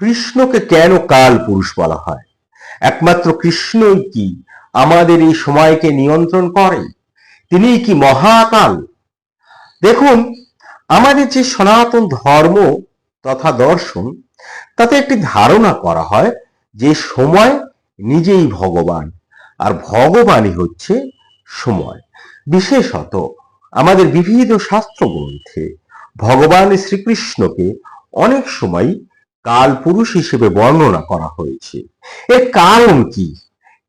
কৃষ্ণকে কেন কাল পুরুষ বলা হয়? একমাত্র কৃষ্ণই কি আমাদের এই সময়কে নিয়ন্ত্রণ করে? তিনি কি মহাকাল? দেখুন, আমাদের যে সনাতন ধর্ম তথা দর্শন, তাতে একটি ধারণা করা হয় যে সময় নিজেই ভগবান, আর ভগবানই হচ্ছে সময়। বিশেষত আমাদের বিবিধ শাস্ত্র গ্রন্থে ভগবান শ্রীকৃষ্ণকে অনেক সময় কাল পুরুষ হিসেবে বর্ণনা করা হয়েছে। এর কারণ কি?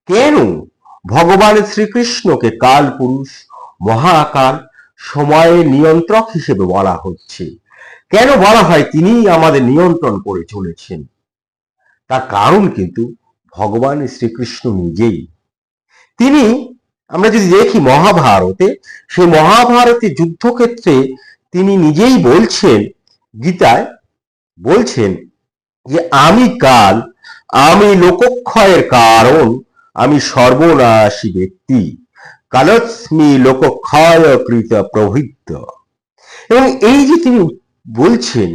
কেন ভগবান শ্রীকৃষ্ণকে কাল পুরুষ মহাকাল সময়ের নিয়ন্ত্রক হিসেবে বলা হচ্ছে? কেন বলা হয় তিনি আমাদের নিয়ন্ত্রণ করে চলেছেন? তার কারণ কিন্তু ভগবান শ্রীকৃষ্ণ নিজেই। তিনি, আমরা যদি দেখি মহাভারতে, সেই মহাভারতে যুদ্ধক্ষেত্রে তিনি নিজেই বলছেন, গীতায় বলছেন যে আমি কাল, আমি লোকক্ষয়ের কারণ, আমি সর্বনাশী ব্যক্তি। কালস্মি লোকক্ষয় কৃত প্রভৃত এবং এই যে তিনি বলছেন,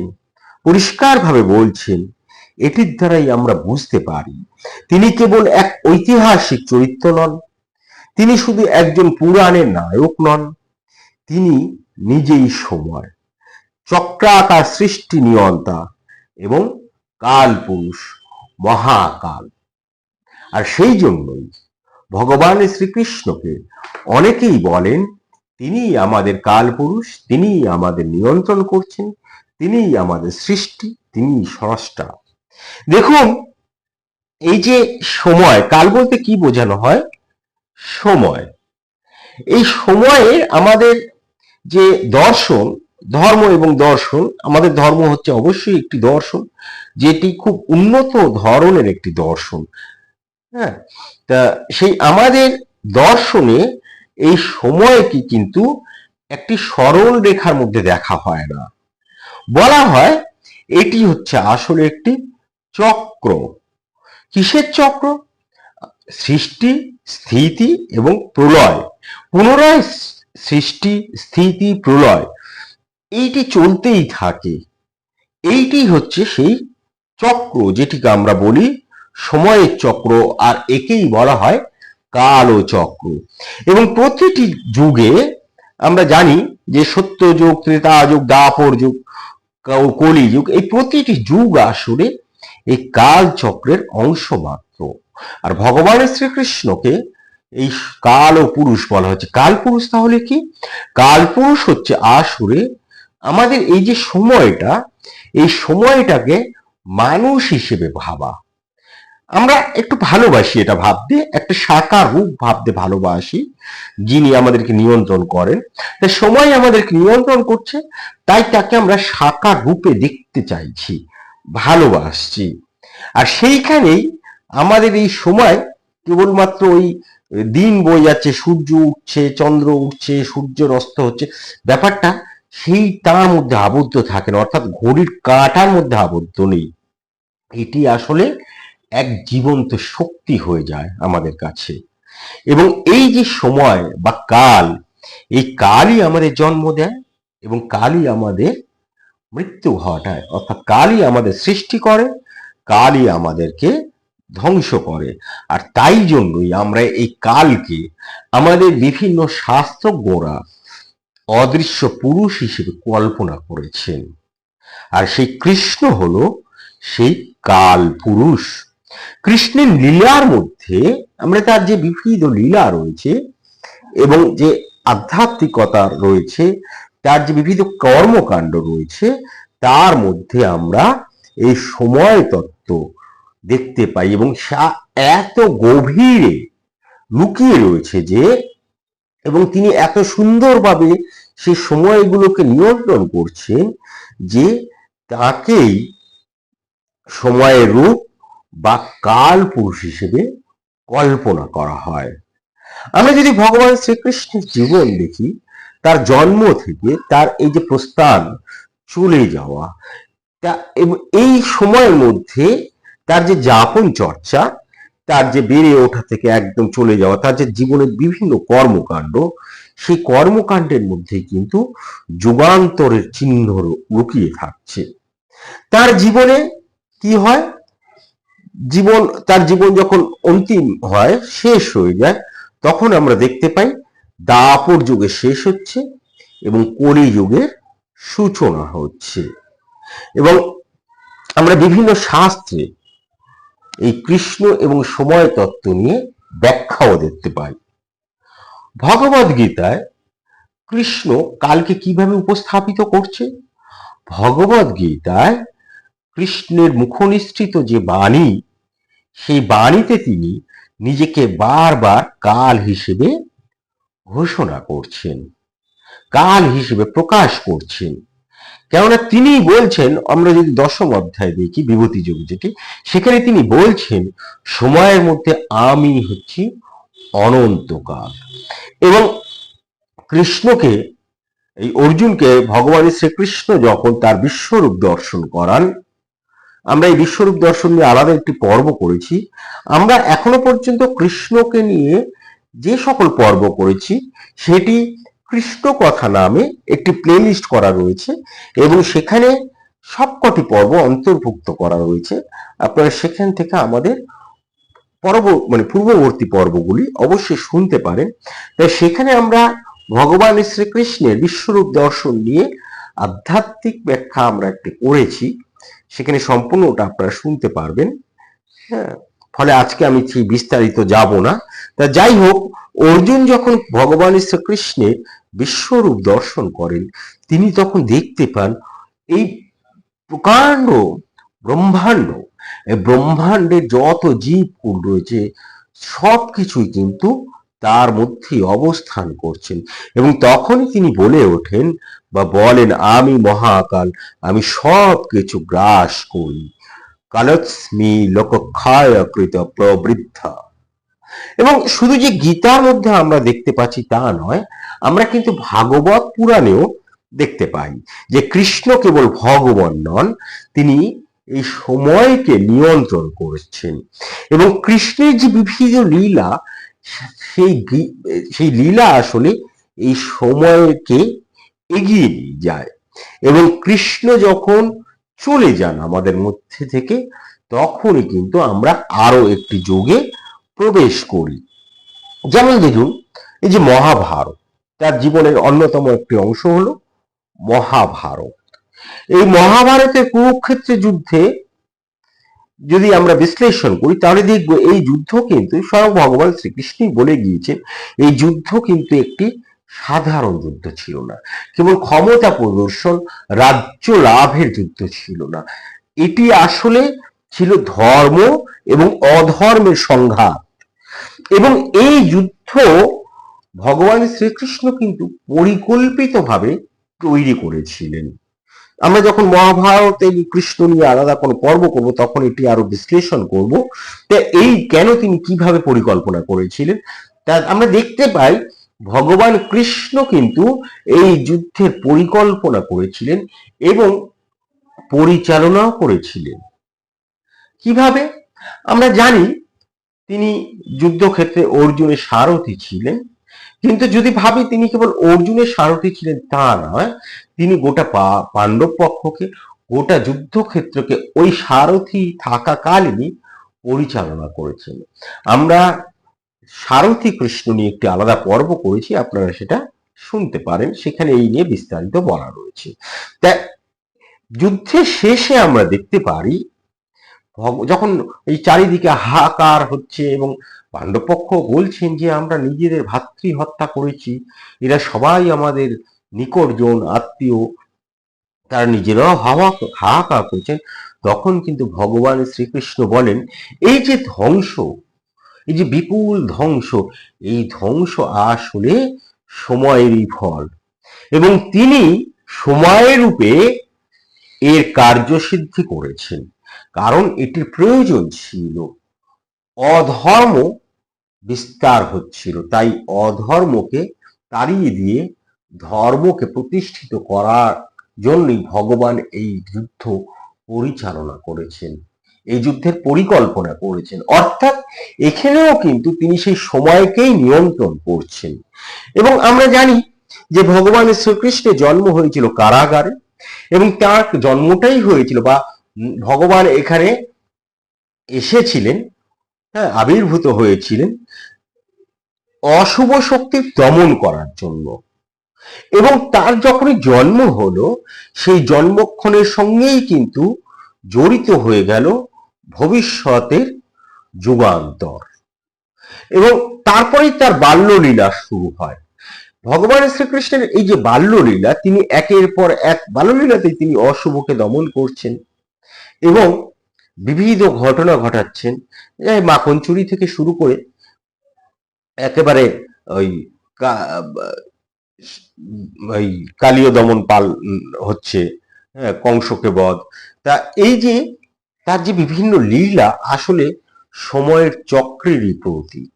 পরিষ্কারভাবে বলছেন, এটির দ্বারাই আমরা বুঝতে পারি, তিনি কেবল এক ঐতিহাসিক চরিত্র নন, তিনি শুধু একজন পুরাণের নায়ক নন, তিনি নিজেই সময়, চক্রাকার সৃষ্টি নিয়ন্তা এবং কাল পুরুষ, মহাকাল। আর সেই জন্যই ভগবান শ্রীকৃষ্ণকে অনেকেই বলেন তিনি আমাদের কাল পুরুষ তিনি আমাদের নিয়ন্ত্রণ করছেন তিনি আমাদের সৃষ্টি তিনি স্রষ্টা। দেখুন, এই যে সময়, কাল বলতে কি বোঝানো হয়? সময়। এই সময়ে আমাদের যে দর্শন ধর্ম এবং দর্শন, আমাদের ধর্ম হচ্ছে অবশ্যই একটি দর্শন, যেটি খুব উন্নত ধরনের একটি দর্শন। হ্যাঁ তা সেই আমাদের দর্শনে এই সময়কে কিন্তু একটি সরল রেখার মধ্যে দেখা হয় না। বলা হয় এটি হচ্ছে আসলে একটি চক্র। কিসের চক্র? সৃষ্টি, স্থিতি এবং প্রলয়। পুনরায় সৃষ্টি, স্থিতি, প্রলয় এইটি চলতেই থাকে। এইটি হচ্ছে সেই চক্র, যেটিকে আমরা বলি সময়ের চক্র, আর একেই বলা হয় কালো চক্র। এবং প্রতিটি যুগে আমরা জানি যে সত্য যুগ, ত্রেতা যুগ, দাপর যুগ কলি যুগ, এই প্রতিটি যুগ আসলে এই কাল চক্রের অংশ মাত্র। আর ভগবানের শ্রীকৃষ্ণকে এই কাল ও পুরুষ বলা হচ্ছে কাল পুরুষ তাহলে কি? কাল পুরুষ হচ্ছে আসলে আমাদের এই যে সময়টা, এই সময়টাকে মানুষ হিসেবে ভাবা। আমরা একটু ভালোবাসি এটা ভাবতে, একটা সাকার রূপ ভাবতে ভালোবাসি, যিনি আমাদেরকে নিয়ন্ত্রণ করেন। তাই সময় আমাদেরকে নিয়ন্ত্রণ করছে, তাই তাকে আমরা সাকার রূপে দেখতে চাইছি, ভালোবাসছি। আর সেইখানেই আমাদের এই সময় কেবলমাত্র ওই দিন বয়ে যাচ্ছে, সূর্য উঠছে, চন্দ্র উঠছে, সূর্যের অস্ত হচ্ছে। ব্যাপারটা সেই তার মধ্যে আবদ্ধ থাকে না অর্থাৎ ঘড়ির কাঁটার মধ্যে আবদ্ধ নেই। এটি আসলে এক জীবন্ত শক্তি হয়ে যায় আমাদের কাছে। এবং এই যে সময় বা কাল, এই কালই আমাদের জন্ম দেয় এবং কালই আমাদের মৃত্যু ঘটায়। অর্থাৎ কালই আমাদের সৃষ্টি করে, কালই আমাদেরকে ধ্বংস করে। আর তাই জন্যই আমরা এই কালকে আমাদের বিভিন্ন শাস্ত্রজ্ঞরা অদৃশ্য পুরুষ হিসেবে কল্পনা করেছেন। আর সেই কৃষ্ণ হলো সেই কাল পুরুষ। কৃষ্ণের লীলার মধ্যে আমরা তার যে বিবিধ লীলা রয়েছে এবং যে আধ্যাত্মিকতা রয়েছে, তার যে বিবিধ কর্মকাণ্ড রয়েছে, তার মধ্যে আমরা এই সময় তত্ত্ব দেখতে পাই এবং এত গভীরে লুকিয়ে রয়েছে যে, এবং তিনি এত সুন্দরভাবে সেই সময়গুলোকে নিয়ন্ত্রণ করছেন যে তাকেই সময়ের রূপ বা কাল পুরুষ হিসেবে কল্পনা করা হয়। আমরা যদি ভগবান শ্রীকৃষ্ণের জীবন দেখি, তার জন্ম থেকে তার এই যে প্রস্থান চলে যাওয়া, তা এই সময়ের মধ্যে তার যে যাপন চর্চা, তার যে বেড়ে ওঠা থেকে একদম চলে যাওয়া, তার যে জীবনের বিভিন্ন কর্মকাণ্ড সেই কর্মকাণ্ডের মধ্যে কিন্তু যুগান্তরের চিহ্ন লুকিয়ে থাকছে। তার জীবনে কি হয়? জীবন, তার জীবন যখন অন্তিম হয়, শেষ হয়ে যায়, তখন আমরা দেখতে পাই দাপর যুগে শেষ হচ্ছে এবং কলি যুগের সূচনা হচ্ছে। এবং আমরা বিভিন্ন শাস্ত্রে এই কৃষ্ণ এবং সময় তত্ত্ব নিয়ে ব্যাখ্যাও দেখতে পাই। ভগবদ গীতায় কৃষ্ণ কালকে কীভাবে উপস্থাপিত করছে? ভগবদ গীতায় কৃষ্ণের মুখনিসৃত যে বাণী, সেই বাণীতে তিনি নিজেকে বারবার কাল হিসেবে ঘোষণা করছেন, কাল হিসেবে প্রকাশ করছেন। কেননা তিনি বলছেন, আমরা যদি দশম অধ্যায় দেখি বিভূতি যোগ যেটি সেখানে তিনি বলছেন, সময়ের মধ্যে আমি হচ্ছি অনন্তকাল। এবং কৃষ্ণকে, এই অর্জুনকে ভগবান শ্রীকৃষ্ণ যখন তার বিশ্বরূপ দর্শন করান, আমরা এই বিশ্বরূপ দর্শন নিয়ে আলাদা একটি পর্ব করেছি। আমরা এখনও পর্যন্ত কৃষ্ণকে নিয়ে যে সকল পর্ব করেছি, সেটি কৃষ্ণ কথা নামে একটি প্লেলিস্ট করা রয়েছে এবং সেখানে সবকটি পর্ব অন্তর্ভুক্ত করা রয়েছে। আপনারা সেখান থেকে আমাদের পরব মানে পূর্ববর্তী পর্বগুলি অবশ্যই শুনতে পারেন। তাই সেখানে আমরা ভগবান শ্রীকৃষ্ণের বিশ্বরূপ দর্শন নিয়ে আধ্যাত্মিক ব্যাখ্যা আমরা একটি করেছি। সেখানে সম্পূর্ণ ওটা আপনারা শুনতে পারবেন। হ্যাঁ ফলে আজকে আমি সেই বিস্তারিত যাব না। তা যাই হোক, অর্জুন যখন ভগবান শ্রীকৃষ্ণের বিশ্বরূপ দর্শন করেন, তিনি তখন দেখতে পান এই প্রকাণ্ড, ব্রহ্মাণ্ড ব্রহ্মাণ্ডের যত জীবকুল রয়েছে সব কিছুই কিন্তু তার মধ্যে অবস্থান করছেন। এবং তখনই তিনি বলে ওঠেন বা বলেন, আমি মহাকাল, আমি সব কিছু গ্রাস করি। কালস্মি লোকক্ষয় কৃত প্রবৃদ্ধা। এবং শুধু যে গীতার মধ্যে আমরা দেখতে পাচ্ছি তা নয়, আমরা কিন্তু ভাগবত পুরাণেও দেখতে পাই যে কৃষ্ণ কেবল ভগবান নন, তিনি এই সময়কে নিয়ন্ত্রণ করছেন। এবং কৃষ্ণের যে বিভিন্ন লীলা, সেই সেই লীলা আসলে এই সময়কে এগিয়ে নিয়ে যায়। এবং কৃষ্ণ যখন চলে যান আমাদের মধ্যে থেকে, তখনই কিন্তু আমরা আরও একটি যুগে প্রবেশ করি। যেমন দেখুন, এই যে মহাভারত, তার জীবনের অন্যতম একটি অংশ হলো মহাভারত। এই মহাভারতের কুরুক্ষেত্রের যুদ্ধে যদি আমরা বিশ্লেষণ করি, তাহলে দেখব এই যুদ্ধ কিন্তু স্বয়ং ভগবান শ্রীকৃষ্ণই বলে গিয়েছেন এই যুদ্ধ কিন্তু একটি সাধারণ যুদ্ধ ছিল না। কেবল ক্ষমতা প্রদর্শন, রাজ্য লাভের যুদ্ধ ছিল না। এটি আসলে ছিল ধর্ম এবং অধর্মের সংঘাত। এবং এই যুদ্ধ ভগবান শ্রীকৃষ্ণ কিন্তু পরিকল্পিতভাবে তৈরি করেছিলেন। আমরা যখন মহাভারতে কৃষ্ণ নিয়ে আলাদা কোনো পর্ব করব, তখন এটি আরও বিশ্লেষণ করব তা এই কেন তিনি কীভাবে পরিকল্পনা করেছিলেন। তা আমরা দেখতে পাই, ভগবান কৃষ্ণ কিন্তু এই যুদ্ধের পরিকল্পনা করেছিলেন এবং পরিচালনাও করেছিলেন। কীভাবে? আমরা জানি তিনি যুদ্ধক্ষেত্রে অর্জুনের সারথি ছিলেন। কিন্তু যদি ভাবি তিনি কেবল অর্জুনের সারথি ছিলেন তা নয়, তিনি গোটা পাণ্ডব পক্ষকে, গোটা যুদ্ধক্ষেত্রকে ওই সারথি থাকাকালীনই পরিচালনা করেছেন। আমরা সারথি কৃষ্ণ নিয়ে একটি আলাদা পর্ব করেছি, আপনারা সেটা শুনতে পারেন, সেখানে এই নিয়ে বিস্তারিত বলা রয়েছে। তা, যুদ্ধের শেষে আমরা দেখতে পারি যখন এই চারিদিকে হাহাকার হচ্ছে এবং পাণ্ডবপক্ষ বলছেন যে আমরা নিজেদের ভাতৃ হত্যা করেছি, এরা সবাই আমাদের নিকটজন আত্মীয়। তারা নিজেরাও হাওয়া, হাহাকার করছেন। তখন কিন্তু ভগবান শ্রীকৃষ্ণ বলেন, এই যে ধ্বংস, এই যে বিপুল ধ্বংস, এই ধ্বংস আসলে সময়েরই ফল। এবং তিনি সময়ের রূপে এর কার্যসিদ্ধি করেছেন। কারণ এটির প্রয়োজন ছিল। অধর্ম বিস্তার হচ্ছিল, তাই অধর্মকে তাড়িয়ে দিয়ে ধর্মকে প্রতিষ্ঠিত করার জন্যই ভগবান এই যুদ্ধ পরিচালনা করেছেন, এই যুদ্ধের পরিকল্পনা করেছেন। অর্থাৎ এখানেও কিন্তু তিনি সেই সময়কেই নিয়ন্ত্রণ করছেন। এবং আমরা জানি যে ভগবান শ্রীকৃষ্ণের জন্ম হয়েছিল কারাগারে এবং তার জন্মটাই হয়েছিল বা ভগবান এখানে এসেছিলেন হ্যাঁ আবির্ভূত হয়েছিলেন অশুভ শক্তি দমন করার জন্য। এবং তার যখনই জন্ম হলো, সেই জন্মক্ষণের সঙ্গেই কিন্তু জড়িত হয়ে গেল ভবিষ্যতের যুগান্তর। এবং তারপরেই তার বাল্যলীলা শুরু হয়। ভগবান শ্রীকৃষ্ণের এই যে বাল্যলীলা, তিনি একের পর এক বাল্যলীলাতে তিনি অশুভকে দমন করছেন। এবং বিবিধ ঘটনা ঘটাচ্ছেন। এই মাখন চুরি থেকে শুরু করে একেবারে ওই ওই কালীয় দমন পাল হচ্ছে হ্যাঁ, কংসকে বধ। তা এই যে তার যে বিভিন্ন লীলা আসলে সময়ের চক্রেরই প্রতীক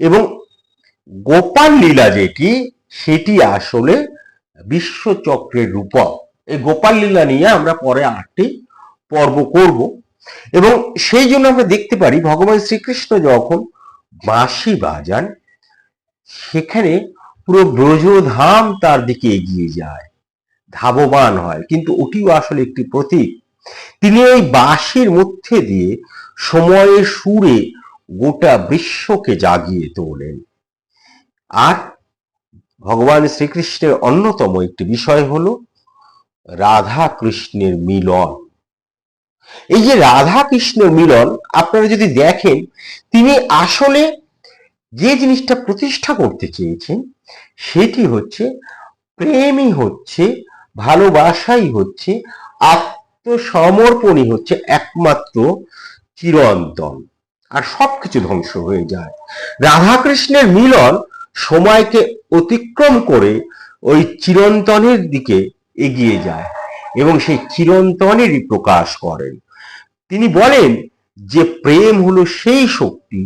এবং গোপাল লীলা যেটি সেটি আসলে বিশ্বচক্রের রূপক। এই গোপাল লীলা নিয়ে আমরা পরে আটটি পর্ব করব এবং সেই জন্য আমরা দেখতে পারি ভগবান শ্রীকৃষ্ণ যখন বাঁশি বাজান, সেখানে পুরো ব্রজধাম তার দিকে এগিয়ে যায় ধাবমান হয়, কিন্তু ওটিও আসলে একটি প্রতীক। তিনি ওই বাঁশির মধ্যে দিয়ে সময়ের সুরে গোটা বিশ্বকে জাগিয়ে তোলেন। আর ভগবান শ্রীকৃষ্ণের অন্যতম একটি বিষয় হলো রাধা কৃষ্ণের মিলন। এই যে রাধা কৃষ্ণের মিলন, আপনারা যদি দেখেন, তিনি আসলে যে জিনিসটা প্রতিষ্ঠা করতে চেয়েছেন, সেটি হচ্ছে প্রেমই হচ্ছে, ভালোবাসাই হচ্ছে, আত্মসমর্পণই হচ্ছে একমাত্র চিরন্তন। আর সবকিছু ধ্বংস হয়ে যায়। রাধাকৃষ্ণের মিলন সময়কে অতিক্রম করে ওই চিরন্তনের দিকে এগিয়ে যায়। এবং সেই চিরন্তনেরই প্রকাশ করেন। তিনি বলেন যে প্রেম হলো সেই শক্তি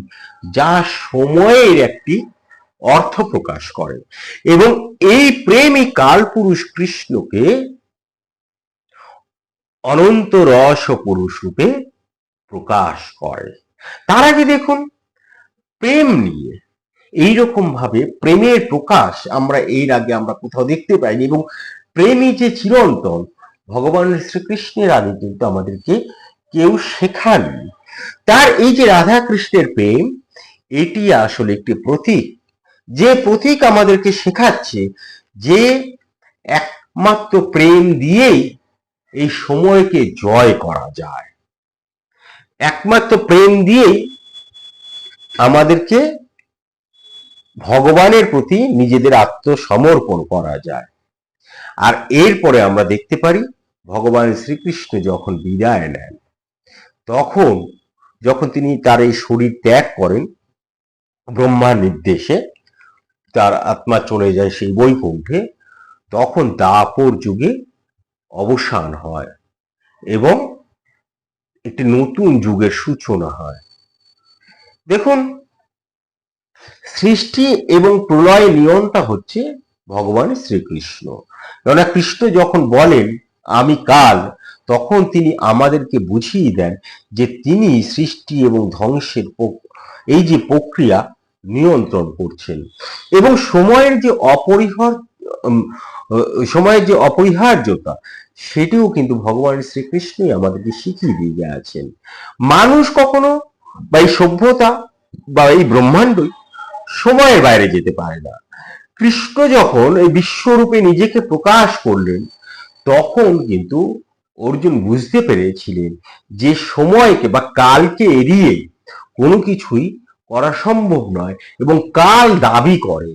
যা সময়ের একটি অর্থ প্রকাশ করে এবং এই প্রেমই কালপুরুষ কৃষ্ণকে অনন্ত রস পুরুষ রূপে প্রকাশ করে। তার আগে দেখুন, প্রেম নিয়ে এইরকম ভাবে প্রেমের প্রকাশ আমরা এর আগে আমরা কোথাও দেখতে পাইনি এবং প্রেমই যে চিরন্তন ভগবান শ্রীকৃষ্ণের আগে কিন্তু আমাদেরকে কেউ শেখাননি। তার এই যে রাধা কৃষ্ণের প্রেম, এটি আসলে একটি প্রতীক। যে প্রতীক আমাদেরকে শেখাচ্ছে, যে একমাত্র প্রেম দিয়েই এই সময়কে জয় করা যায়। একমাত্র প্রেম দিয়েই আমাদেরকে ভগবানের প্রতি নিজেদের আত্মসমর্পণ করা যায়। আর এরপরে আমরা দেখতে পারি ভগবান শ্রীকৃষ্ণ যখন বিদায় নেন, তখন যখন তিনি তার এই শরীর ত্যাগ করেন, ব্রহ্মার নির্দেশে তার আত্মা চলে যায় সেই বৈকুণ্ঠে, তখন দাপর যুগে অবসান হয় এবং একটি নতুন যুগের সূচনা হয়। দেখুন, সৃষ্টি এবং প্রলয় নিয়ন্তা হচ্ছে ভগবান শ্রীকৃষ্ণ। কেননা কৃষ্ণ যখন বলেন আমি কাল, তখন তিনি আমাদেরকে বুঝিয়ে দেন যে তিনি সৃষ্টি এবং ধ্বংসের এই যে প্রক্রিয়া নিয়ন্ত্রণ করছেন। এবং সময়ের যে অপরিহার সময়ের যে অপরিহার্যতা, সেটিও কিন্তু ভগবান শ্রীকৃষ্ণই আমাদেরকে শিখিয়ে দিয়ে গেছেন মানুষ কখনো বা এই সভ্যতা বা এই ব্রহ্মাণ্ডই সময়ের বাইরে যেতে পারে না। কৃষ্ণ যখন এই বিশ্বরূপে নিজেকে প্রকাশ করলেন তখন কিন্তু অর্জুন বুঝতে পেরেছিলেন যে সময়কে বা কালকে এড়িয়ে কোনো কিছুই করা সম্ভব নয় এবং কাল দাবি করে।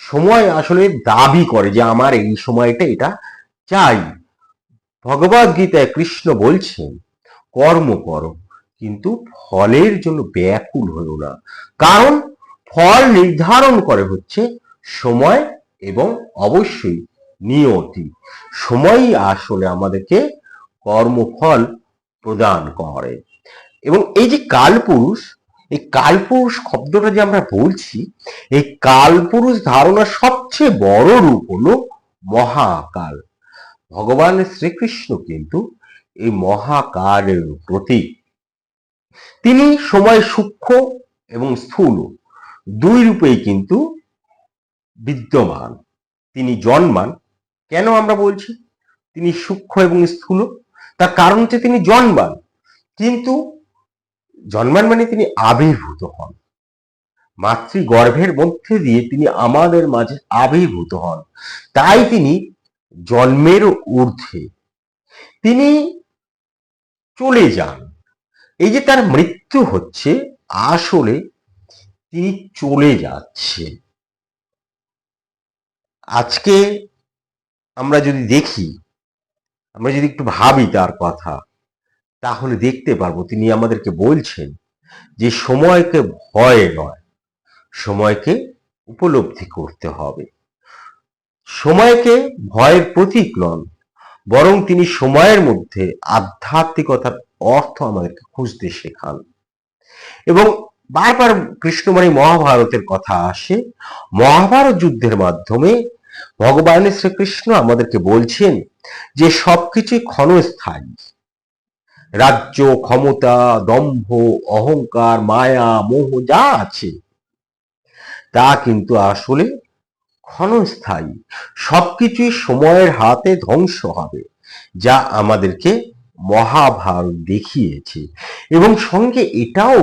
সময় আসলে দাবি করে যে আমার এই সময়টা এটা চাই। ভগবদ গীতায় কৃষ্ণ বলছেন, কর্ম করো, কিন্তু ফলের জন্য ব্যাকুল হলো না। কারণ ফল নির্ধারণ করে হচ্ছে সময় এবং অবশ্যই নিয়তি। সময়ই আসলে আমাদেরকে কর্মফল প্রদান করে। এবং এই যে কালপুরুষ, এই কালপুরুষ শব্দটা যে আমরা বলছি, এই কালপুরুষ ধারণার সবচেয়ে বড় রূপ হলো মহাকাল। ভগবান শ্রীকৃষ্ণ কিন্তু এই মহাকালের প্রতীক। তিনি সময় সূক্ষ্ম এবং স্থূল, দুই রূপেই কিন্তু বিদ্যমান। তিনি জন্মান কেন আমরা বলছি? তিনি সূক্ষ্ম এবং স্থূল। তার কারণ হচ্ছে তিনি জন্মান কিন্তু জন্মান মানে তিনি আবির্ভূত হন। মাতৃগর্ভের মধ্যে দিয়ে তিনি আমাদের মাঝে আবির্ভূত হন। তাই তিনি জন্মের ঊর্ধ্বে। তিনি চলে যান। এই যে তার মৃত্যু হচ্ছে, আসলে তিনি চলে যাচ্ছে আজকে আমরা যদি দেখি, আমরা যদি একটু ভাবি তার কথা, তাহলে দেখতে পারব তিনি আমাদেরকে বলছেন যে সময়কে ভয় নয়, সময়কে উপলব্ধি করতে হবে। সময়কে ভয়ের প্রতীক নন, বরং তিনি সময়ের মধ্যে আধ্যাত্মিকতার অর্থ আমাদেরকে খুঁজতে শেখান। এবং বারবার কৃষ্ণমাণী মহাভারতের কথা আসে, মহাভারত যুদ্ধের মাধ্যমে ভগবান শ্রীকৃষ্ণ আমাদেরকে বলছেন যে সবকিছুই ক্ষণস্থায়ী। রাজ্য, ক্ষমতা, দম্ভ, অহংকার, মায়া, মোহ যা আছে, তা কিন্তু আসলে ক্ষণস্থায়ী। সবকিছুই সময়ের হাতে ধ্বংস হবে, যা আমাদেরকে মহাভারত দেখিয়েছে। এবং সঙ্গে এটাও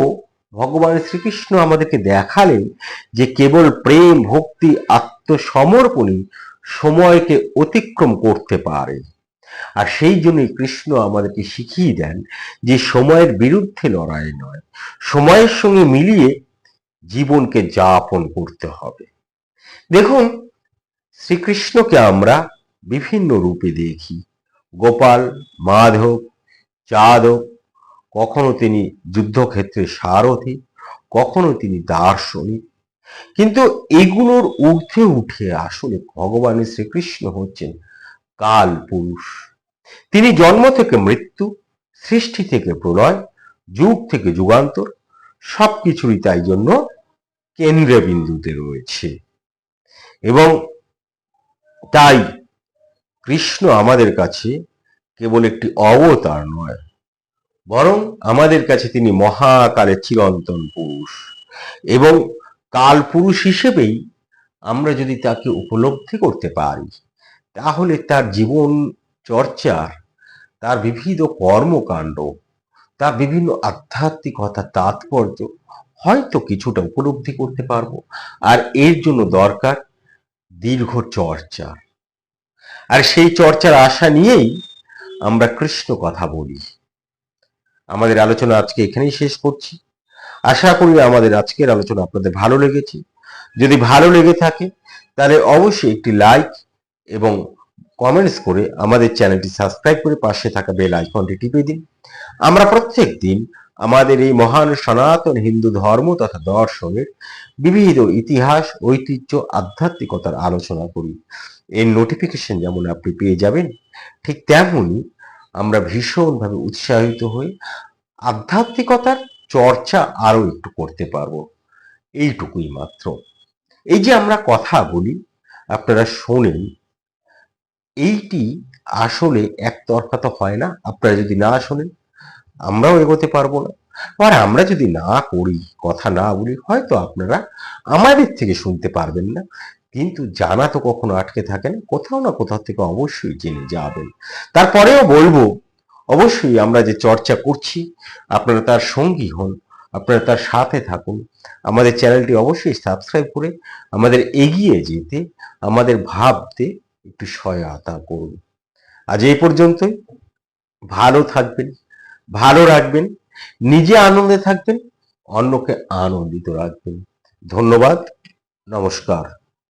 ভগবান শ্রীকৃষ্ণ আমাদেরকে দেখালেন যে কেবল প্রেম, ভক্তি, আত্মসমর্পণই সময়কে অতিক্রম করতে পারে। আর সেই জন্যই কৃষ্ণ আমাদেরকে শিখিয়ে দেন যে সময়ের বিরুদ্ধে লড়াই নয়, সময়ের সঙ্গে মিলিয়ে জীবনকে যাপন করতে হবে। দেখুন, শ্রীকৃষ্ণকে আমরা বিভিন্ন রূপে দেখি। গোপাল, মাধব যাদব কখনো তিনি যুদ্ধক্ষেত্রে সারথি, কখনো তিনি দার্শনিক। কিন্তু এগুলোর ঊর্ধ্বে উঠে আসলে ভগবান শ্রীকৃষ্ণ হচ্ছেন কাল পুরুষ। তিনি জন্ম থেকে মৃত্যু, সৃষ্টি থেকে প্রলয়, যুগ থেকে যুগান্তর, সবকিছুরই তাই জন্য কেন্দ্রে বিন্দুতে রয়েছে। এবং তাই কৃষ্ণ আমাদের কাছে কেবল একটি অবতার নয় বরং আমাদের কাছে তিনি মহাকালের চিরন্তন পুরুষ। এবং কাল পুরুষ হিসেবেই আমরা যদি তাকে উপলব্ধি করতে পারি, তাহলে তার জীবন চর্চার, তার বিবিধ কর্মকাণ্ড, তার বিভিন্ন আধ্যাত্মিকতা, তাৎপর্য হয়তো কিছুটা উপলব্ধি করতে পারব। আর এর জন্য দরকার দীর্ঘ চর্চা। আর সেই চর্চার আশা নিয়েই আমরা কৃষ্ণ কথা বলি। আমাদের আলোচনা আজকে এখানেই শেষ করছি। আশা করি আমাদের আজকের আলোচনা আপনাদের ভালো লেগেছে। যদি ভালো লেগে থাকে, তাহলে অবশ্যই একটি লাইক এবং কমেন্টস করে আমাদের চ্যানেলটি সাবস্ক্রাইব করে পাশে থাকা বেল আইকনটি টিপে দিন। আমরা প্রত্যেক দিন আমাদের এই মহান সনাতন হিন্দু ধর্ম তথা দর্শনের বিবিধ ইতিহাস, ঐতিহ্য, আধ্যাত্মিকতার আলোচনা করি। এর নোটিফিকেশন যেমন আপনি পেয়ে যাবেন, ঠিক তেমনই আমরা ভীষণভাবে উৎসাহিত হয়ে আধ্যাত্মিকতার চর্চা আরও একটু করতে পারব। এইটুকুই মাত্র। এই যে আমরা কথা বলি, আপনারা শোনেন, এইটি আসলে একতরফা তো হয় না, আপনারা যদি না শোনেন, আমরাও এগোতে পারব না। আর আমরা যদি না করি, কথা না বলি, হয়তো আপনারা আমাদের থেকে শুনতে পারবেন না। কিন্তু জানা তো কখনো আটকে থাকে না কোথাও না কোথাও থেকে অবশ্যই জেনে যাবেন। তারপরেও বলব, অবশ্যই আমরা যে চর্চা করছি, আপনারা তার সঙ্গী হন, আপনারা তার সাথে থাকুন। আমাদের চ্যানেলটি অবশ্যই সাবস্ক্রাইব করে আমাদের এগিয়ে যেতে, আমাদের ভাবতে একটু সহায়তা করুন। আজ এই পর্যন্তই। ভালো থাকবেন, ভালো রাখবেন, নিজে আনন্দে থাকবেন, অন্যকে আনন্দিত রাখবেন। ধন্যবাদ, নমস্কার।